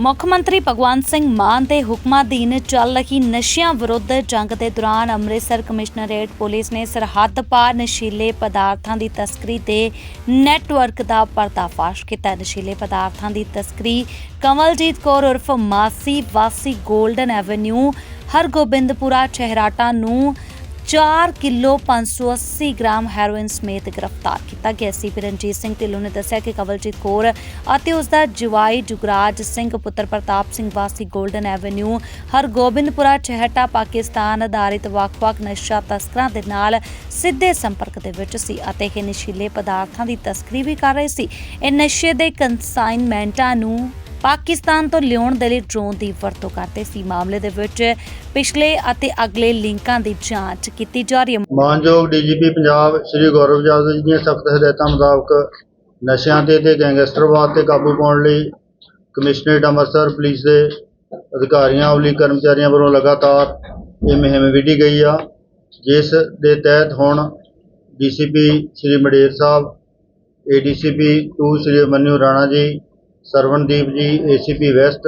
ਮੁੱਖ ਮੰਤਰੀ ਭਗਵੰਤ ਸਿੰਘ ਮਾਨ ਦੇ ਹੁਕਮਾਂ ਅਧੀਨ ਚੱਲ ਰਹੀ ਨਸ਼ਿਆਂ ਵਿਰੁੱਧ ਜੰਗ ਦੇ ਦੌਰਾਨ ਅੰਮ੍ਰਿਤਸਰ ਕਮਿਸ਼ਨਰੇਟ ਪੁਲਿਸ ਨੇ ਸਰਹੱਦ ਪਾਰ ਨਸ਼ੀਲੇ ਪਦਾਰਥਾਂ ਦੀ ਤਸਕਰੀ ਤੇ ਨੈਟਵਰਕ ਦਾ ਪਰਦਾਫਾਸ਼ ਕੀਤਾ। ਨਸ਼ੀਲੇ ਪਦਾਰਥਾਂ ਦੀ ਤਸਕਰੀ ਕਮਲਜੀਤ ਕੌਰ ਉਰਫ ਮਾਸੀ ਵਾਸੀ 골ਡਨ ਐਵਨਿਊ ਹਰਗੋਬਿੰਦਪੁਰਾ ਚਹਿਰਾਟਾ ਨੂੰ 4 ਕਿਲੋ 580 ਗ੍ਰਾਮ ਹੈਰੋਇਨ ਸਮੇਤ ਗ੍ਰਿਫਤਾਰ ਕੀਤਾ ਗਿਆ। ਸੀ ਰਣਜੀਤ ਸਿੰਘ ਢਿੱਲੋਂ ਨੇ ਦੱਸਿਆ ਕਿ ਕਵਲਜੀਤ ਕੌਰ ਅਤੇ ਉਸ ਦਾ ਜਵਾਈ ਜੁਗਰਾਜ ਸਿੰਘ ਪੁੱਤਰ ਪ੍ਰਤਾਪ ਸਿੰਘ ਵਾਸੀ 골ਡਨ ਐਵਨਿਊ, ਹਰਗੋਬਿੰਦਪੁਰਾ, ਚਹਿਟਾ, ਪਾਕਿਸਤਾਨ ਆਧਾਰਿਤ ਵੱਖ-ਵੱਖ ਨਸ਼ਾ ਤਸਕਰਾਂ ਦੇ ਨਾਲ ਸਿੱਧੇ ਸੰਪਰਕ ਦੇ ਵਿੱਚ ਸੀ ਅਤੇ ਇਹ ਨਸ਼ੀਲੇ ਪਦਾਰਥਾਂ ਦੀ ਤਸਕਰੀ ਵੀ ਕਰ ਰਹੇ ਸੀ। ਇਹ ਨਸ਼ੇ ਦੇ ਕੰਸਾਈਨਮੈਂਟਾਂ ਨੂੰ ਪਾਕਿਸਤਾਨ ਤੋਂ ਲਿਆਉਣ ਦੇ ਲਈ ਡਰੋਨ ਦੀ ਵਰਤੋਂ ਕਰਦੇ ਸੀ। ਮਾਮਲੇ ਦੇ ਵਿੱਚ ਪਿਛਲੇ ਅਤੇ ਅਗਲੇ ਲਿੰਕਾਂ ਦੀ ਜਾਂਚ ਕੀਤੀ ਜਾ ਰਹੀ ਹੈ। ਮਾਨਯੋਗ ਡੀਜੀਪੀ ਪੰਜਾਬ ਸ੍ਰੀ ਗੌਰਵ ਜਾਦਵ ਜੀ ਦੀਆਂ ਸਖਤ ਹਦਾਇਤਾਂ ਮੁਤਾਬਕ ਨਸ਼ਿਆਂ ਤੇ ਤੇ ਗੈਂਗਸਟਰਵਾਦ ਤੇ ਕਾਬੂ ਪਾਉਣ ਲਈ ਕਮਿਸ਼ਨਰੇਟ ਅੰਮ੍ਰਿਤਸਰ ਪੁਲਿਸ ਦੇ ਅਧਿਕਾਰੀਆਂ ਅਵਲੀ ਕਰਮਚਾਰੀਆਂ ਵੱਲੋਂ ਲਗਾਤਾਰ ਇਹ ਮੁਹਿੰਮ ਵਿੱਢੀ ਗਈ ਆ, ਜਿਸ ਦੇ ਤਹਿਤ ਹੁਣ ਡੀਸੀਪੀ ਸ੍ਰੀ ਮਡੇਰ ਸਾਹਿਬ, ADCP 2 Shri ਮਨਿਓ Rana ji Sarwandeep ji ACP west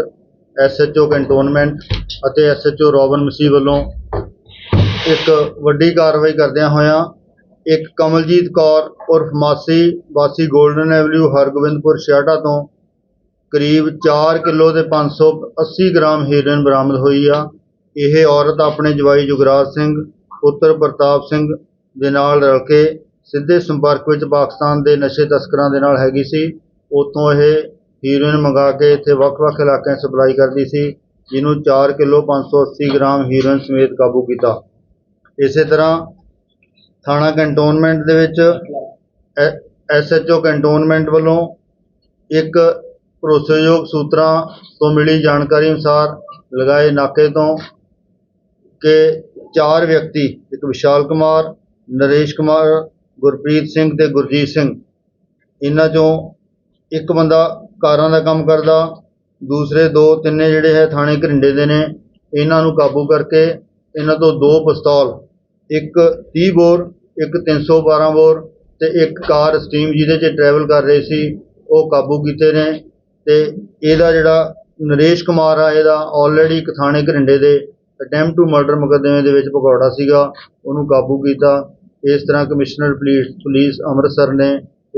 SHO cantonment ਅਤੇ ਐਸਐਚਓ ਰੋਬਨ ਮਸੀਹ ਵੱਲੋਂ ਇੱਕ ਵੱਡੀ ਕਾਰਵਾਈ ਕਰਦਿਆਂ ਹੋਇਆਂ ਇੱਕ ਕਮਲਜੀਤ ਕੌਰ ਉਰਫ ਮਾਸੀ, ਵਾਸੀ 골ਡਨ ਐਵਨਿਊ ਹਰਗੋਬਿੰਦਪੁਰ ਛਿਆਟਾ ਤੋਂ ਕਰੀਬ 4 ਕਿਲੋ ਤੇ 580 ਗ੍ਰਾਮ ਹੀਰੋਇਨ ਬਰਾਮਦ ਹੋਈ ਆ। ਇਹ ਔਰਤ ਆਪਣੇ ਜਵਾਈ ਜੁਗਰਾਜ ਸਿੰਘ, ਪੁੱਤਰ ਪ੍ਰਤਾਪ ਸਿੰਘ ਦੇ ਨਾਲ ਰਲ ਕੇ ਸਿੱਧੇ ਸੰਪਰਕ ਵਿੱਚ ਪਾਕਿਸਤਾਨ ਦੇ ਨਸ਼ੇ ਤਸਕਰਾਂ ਦੇ ਨਾਲ ਹੈਗੀ ਸੀ। ਉੱਥੋਂ ਇਹ ਹੀਰੋਇਨ ਮੰਗਾ ਕੇ ਇੱਥੇ ਵੱਖ-ਵੱਖ ਇਲਾਕਿਆਂ 'ਚ ਸਪਲਾਈ ਕਰਦੀ ਸੀ, ਜਿਹਨੂੰ 4 ਕਿਲੋ 580 ਗ੍ਰਾਮ ਹੀਰੋਇਨ ਸਮੇਤ ਕਾਬੂ ਕੀਤਾ। ਇਸੇ ਤਰ੍ਹਾਂ ਥਾਣਾ ਕੰਟੋਨਮੈਂਟ ਦੇ ਵਿੱਚ ਐਸਐਚਓ ਕੰਟੋਨਮੈਂਟ ਵੱਲੋਂ ਇੱਕ ਭਰੋਸੇਯੋਗ ਸੂਤਰਾਂ ਤੋਂ ਮਿਲੀ ਜਾਣਕਾਰੀ ਅਨੁਸਾਰ ਲਗਾਏ ਨਾਕੇ ਤੋਂ ਕਿ ਚਾਰ ਵਿਅਕਤੀ, ਇੱਕ ਵਿਸ਼ਾਲ ਕੁਮਾਰ, ਨਰੇਸ਼ ਕੁਮਾਰ, ਗੁਰਪ੍ਰੀਤ ਸਿੰਘ ਤੇ ਗੁਰਜੀਤ ਸਿੰਘ, ਇਹਨਾਂ ਚੋਂ ਇੱਕ ਬੰਦਾ ਕਾਰਾਂ ਦਾ ਕੰਮ ਕਰਦਾ। ਦੂਸਰੇ ਦੋ ਤਿੰਨੇ ਜਿਹੜੇ ਹੈ ਥਾਣੇ ਘਰਿੰਡੇ ਦੇ ਨੇ। ਇਹਨਾਂ ਨੂੰ ਕਾਬੂ ਕਰਕੇ ਇਹਨਾਂ ਤੋਂ ਦੋ ਪਿਸਤੌਲ, ਇੱਕ 30 ਬੋਰ, ਇੱਕ 312 ਬੋਰ ਤੇ ਇੱਕ ਕਾਰ ਸਟੀਮ ਜਿਹਦੇ 'ਚ ਟਰੈਵਲ ਕਰ ਰਹੇ ਸੀ, ਉਹ ਕਾਬੂ ਕੀਤੇ ਨੇ ਤੇ ਇਹਦਾ ਜਿਹੜਾ ਨਰੇਸ਼ ਕੁਮਾਰ ਆ, ਇਹਦਾ ਆਲਰੇਡੀ ਇੱਕ ਥਾਣੇ ਘਰਿੰਡੇ ਦੇ ਅਟੈਂਪਟ ਟੂ ਮਰਡਰ ਮੁਕੱਦਮੇ ਦੇ ਵਿੱਚ ਭਗੌੜਾ ਸੀਗਾ, ਉਹਨੂੰ ਕਾਬੂ ਕੀਤਾ। ਇਸ ਤਰ੍ਹਾਂ ਕਮਿਸ਼ਨਰ ਪੁਲਿਸ ਪੁਲਿਸ ਅੰਮ੍ਰਿਤਸਰ ਨੇ,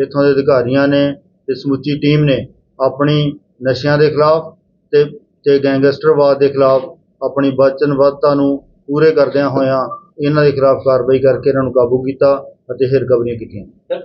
ਇੱਥੋਂ ਦੇ ਅਧਿਕਾਰੀਆਂ ਨੇ ਤੇ ਸਮੁੱਚੀ ਟੀਮ ਨੇ। ਆਪਣੀ ਨਸ਼ਿਆਂ ਦੇ ਖਿਲਾਫ ਤੇ ਤੇ ਗੈਂਗਸਟਰਵਾਦ ਦੇ ਖਿਲਾਫ ਆਪਣੀ ਵਚਨਬੱਧਤਾ ਨੂੰ ਪੂਰੇ ਕਰਦਿਆਂ ਹੋਇਆਂ ਇਹਨਾਂ ਦੇ ਖਿਲਾਫ ਕਾਰਵਾਈ ਕਰਕੇ ਇਹਨਾਂ ਨੂੰ ਕਾਬੂ ਕੀਤਾ ਅਤੇ ਇਹ ਰਿਕਵਰੀਆਂ ਕੀਤੀਆਂ।